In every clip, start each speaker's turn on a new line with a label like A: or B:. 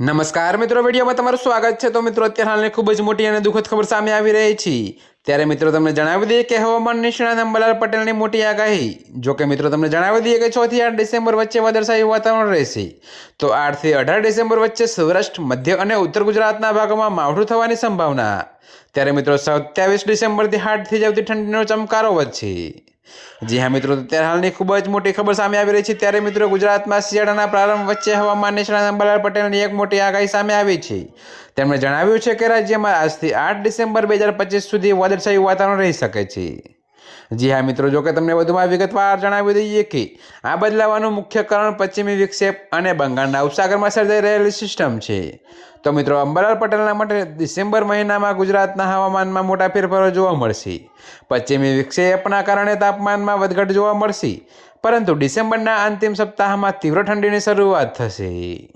A: નમસ્કાર મિત્રો, વિડીયોમાં તમારું સ્વાગત છે. તો મિત્રો, અત્યારે હાલની ખૂબ જ મોટી અને દુઃખદ ખબર સામે આવી રહી છે. ત્યારે મિત્રો, તમને જણાવી દઈએ કે હવામાન નિષ્ણાત અંબાલાલ પટેલની મોટી આગાહી. જો કે મિત્રો, તમને જણાવી દઈએ કે છ થી આઠ ડિસેમ્બર વચ્ચે વાદળશાહી વાતાવરણ રહેશે. તો આઠથી અઢાર ડિસેમ્બર વચ્ચે સૌરાષ્ટ્ર, મધ્ય અને ઉત્તર ગુજરાતના ભાગોમાં માવઠું થવાની સંભાવના. ત્યારે મિત્રો, સત્યાવીસ ડિસેમ્બરથી હાડ થઈ જતી ઠંડીનો ચમકારો વધશે. જી હા મિત્રો ત્યારે હાલની ખૂબ જ મોટી ખબર સામે આવી રહી છે. ત્યારે મિત્રો, ગુજરાતમાં શિયાળાના પ્રારંભ વચ્ચે હવામાન નિષ્ણાત અંબાલાલ પટેલની એક મોટી આગાહી સામે આવી છે. તેમણે જણાવ્યું છે કે રાજ્યમાં આજથી આઠ ડિસેમ્બર બે હજાર પચીસ સુધી વાદળછાયું વાતાવરણ રહી શકે છે. જી હા મિત્રો, જો કે તમને વધુમાં વિગતવાર જણાવી દઈએ કે આ બદલાવાનું મુખ્ય કારણ પશ્ચિમી વિક્ષેપ અને બંગાળના ઉપસાગરમાં સર્જાઈ રહેલી સિસ્ટમ છે. તો મિત્રો, અંબાલાલ પટેલના માટે ડિસેમ્બર મહિનામાં ગુજરાતના હવામાનમાં મોટા ફેરફારો જોવા મળશે. પશ્ચિમી વિક્ષેપના કારણે તાપમાનમાં વધઘટ જોવા મળશે. પરંતુ ડિસેમ્બરના અંતિમ સપ્તાહમાં તીવ્ર ઠંડીની શરૂઆત થશે.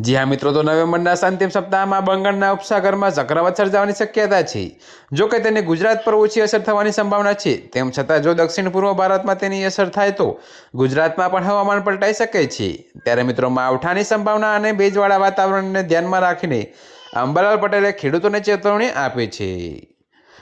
A: જી હા મિત્રો, તો નવેમ્બરના અંતિમ સપ્તાહમાં બંગાળના ઉપસાગરમાં ચક્રવાત સર્જાવાની શક્યતા છે. જો કે તેની ગુજરાત પર ઓછી અસર થવાની સંભાવના છે. તેમ છતાં જો દક્ષિણ પૂર્વ ભારતમાં તેની અસર થાય તો ગુજરાતમાં પણ હવામાન પલટાઈ શકે છે. ત્યારે મિત્રો, માવઠાની સંભાવના અને ભેજવાળા વાતાવરણને ધ્યાનમાં રાખીને અંબાલાલ પટેલે ખેડૂતોને ચેતવણી આપી છે.